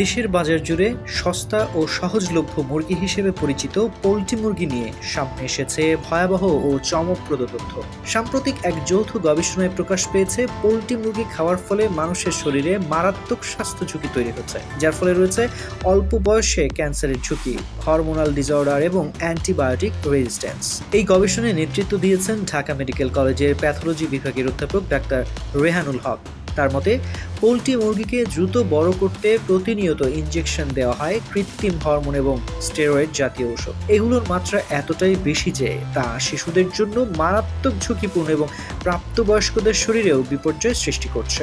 দেশের বাজার জুড়ে সস্তা ও সহজলভ্য মুরগি হিসেবে পরিচিত পোলট্রি মুরগি নিয়ে সামনে এসেছে ভয়াবহ ও চমকপ্রদ তথ্য। সাম্প্রতিক এক যৌথ গবেষণায় প্রকাশ পেয়েছে, পোলট্রি মুরগি খাওয়ার ফলে মানুষের শরীরে মারাত্মক স্বাস্থ্য ঝুঁকি তৈরি হচ্ছে, যার ফলে রয়েছে অল্প বয়সে ক্যান্সারের ঝুঁকি, হরমোনাল ডিসঅর্ডার এবং অ্যান্টিবায়োটিক রেজিস্ট্যান্স। এই গবেষণায় নেতৃত্ব দিয়েছেন ঢাকা মেডিকেল কলেজের প্যাথোলজি বিভাগের অধ্যাপক ডাক্তার রেহানুল হক। তার মতে, পোলট্রি মুরগিকে দ্রুত বড় করতে প্রতিনিয়ত ইনজেকশন দেওয়া হয় কৃত্রিম হরমোন এবং স্টেরয়েড জাতীয় ঔষধ। এগুলোর মাত্রা এতটাই বেশি যে তা শিশুদের জন্য মারাত্মক ঝুঁকিপূর্ণ এবং প্রাপ্তবয়স্কদের শরীরেও বিপর্যয় সৃষ্টি করছে।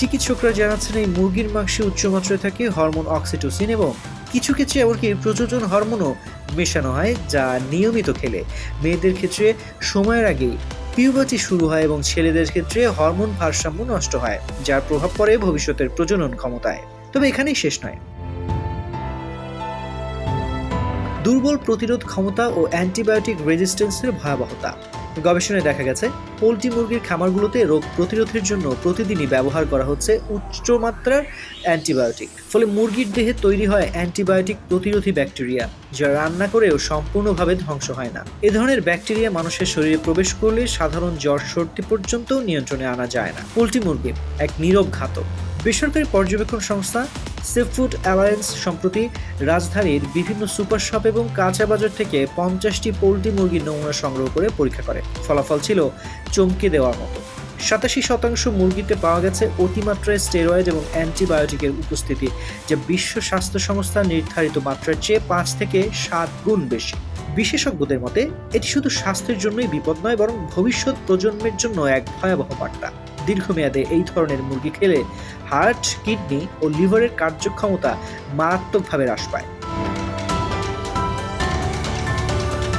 চিকিৎসকরা জানাচ্ছেন, এই মুরগির মাংসে উচ্চমাত্রায় থাকে হরমোন অক্সিটোসিন এবং কিছু ক্ষেত্রে এমনকি প্রযোজন হরমোনও মেশানো হয় যা নিয়মিত খেলে। মেয়েদের ক্ষেত্রে সময়ের আগেই পিউবার্টি শুরু হয় এবং ছেলেদের ক্ষেত্রে হরমোন ভারসাম্য নষ্ট হয়, যার প্রভাব পড়ে ভবিষ্যতের প্রজনন ক্ষমতায়। তবে এখানেই শেষ নয়। দুর্বল প্রতিরোধ ক্ষমতা ও অ্যান্টিবায়োটিক রেজিস্ট্যান্সের ভয়াবহতা। গবেষণায় দেখা গেছে, পোলট্রি মুরগির খামারগুলোতে রোগ প্রতিরোধের জন্য প্রতিদিনই ব্যবহার করা হচ্ছে উচ্চমাত্রার অ্যান্টিবায়োটিক। ফলে মুরগির দেহে তৈরি হয় অ্যান্টিবায়োটিক প্রতিরোধী ব্যাকটেরিয়া, যা রান্না করেও সম্পূর্ণভাবে ধ্বংস হয় না। এ ধরনের ব্যাকটেরিয়া মানুষের শরীরে প্রবেশ করলে সাধারণ জ্বর সর্দি পর্যন্ত নিয়ন্ত্রণে আনা যায় না। পোলট্রি মুরগি, এক নীরব ঘাতক। বেসরকারি পর্যবেক্ষণ সংস্থা সেফ ফুড অ্যালায়েন্স সম্প্রতি রাজধানীর বিভিন্ন সুপার শপ এবং কাঁচা বাজার থেকে পঞ্চাশটি পোলট্রি মুরগির নমুনা সংগ্রহ করে পরীক্ষা করে। ফলাফল ছিল চমকে দেওয়ার মতো। সাতাশি শতাংশ মুরগিতে পাওয়া গেছে অতিমাত্রায় স্টেরয়েড এবং অ্যান্টিবায়োটিকের উপস্থিতি, যা বিশ্ব স্বাস্থ্য সংস্থা নির্ধারিত মাত্রার চেয়ে পাঁচ থেকে সাত গুণ বেশি। বিশেষজ্ঞদের মতে, এটি শুধু স্বাস্থ্যের জন্যই বিপদ নয়, বরং ভবিষ্যৎ প্রজন্মের জন্য এক ভয়াবহ বার্তা। দীর্ঘমেয়াদে এই ধরনের মুরগি খেলে হার্ট, কিডনি ও লিভারের কার্যক্ষমতা মারাত্মকভাবে হ্রাস পায়।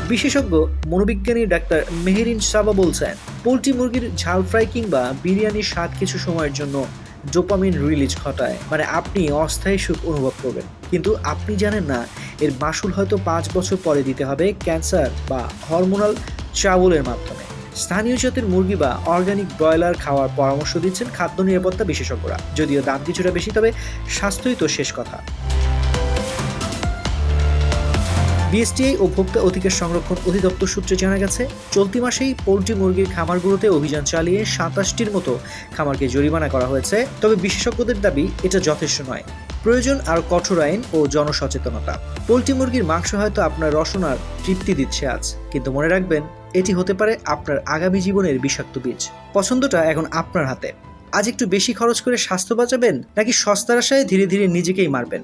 বিশেষজ্ঞ, মনোবিজ্ঞানী ডাক্তার মেহেরিন সাবা বলছেন, পোলট্রি মুরগির ঝাল ফ্রাই কিংবা বিরিয়ানির স্বাদ কিছু সময়ের জন্য ডোপামিন রিলিজ ঘটায়। মানে আপনি অস্থায়ী সুখ অনুভব করবেন। কিন্তু আপনি জানেন না, এর মাসুল হয়তো পাঁচ বছর পরে দিতে হবে ক্যান্সার বা হরমোনাল চাউলের মাধ্যমে। স্থানীয় জাতের মুরগি বা অর্গানিক ব্রয়লার খাওয়ার পরামর্শ দিচ্ছেন খাদ্য নিরাপত্তা বিশেষজ্ঞরা। যদিও দাম কিছুটা বেশি, তবে স্বাস্থ্যই তো শেষ কথা। বিএসটিআই ও ভোক্তা অধিকার সংরক্ষণ অধিদপ্তর সূত্রে জানা গেছে, চলতি মাসেই পোলট্রি মুরগির খামারগুলোতে অভিযান চালিয়ে সাতাশটির মতো খামারকে জরিমানা করা হয়েছে। তবে বিশেষজ্ঞদের দাবি, এটা যথেষ্ট নয়। প্রয়োজন আর কঠোর আইন ও জনসচেতনতা। পোলট্রি মুরগির মাংস হয়তো আপনার রসনার তৃপ্তি দিচ্ছে আজ, কিন্তু মনে রাখবেন, এটি হতে পারে আপনার আগামী জীবনের বিষাক্ত বীজ। পছন্দটা এখন আপনার হাতে। আজ একটু বেশি খরচ করে স্বাস্থ্য বাঁচাবেন নাকি সস্তার আশায় ধীরে ধীরে নিজেকেই মারবেন?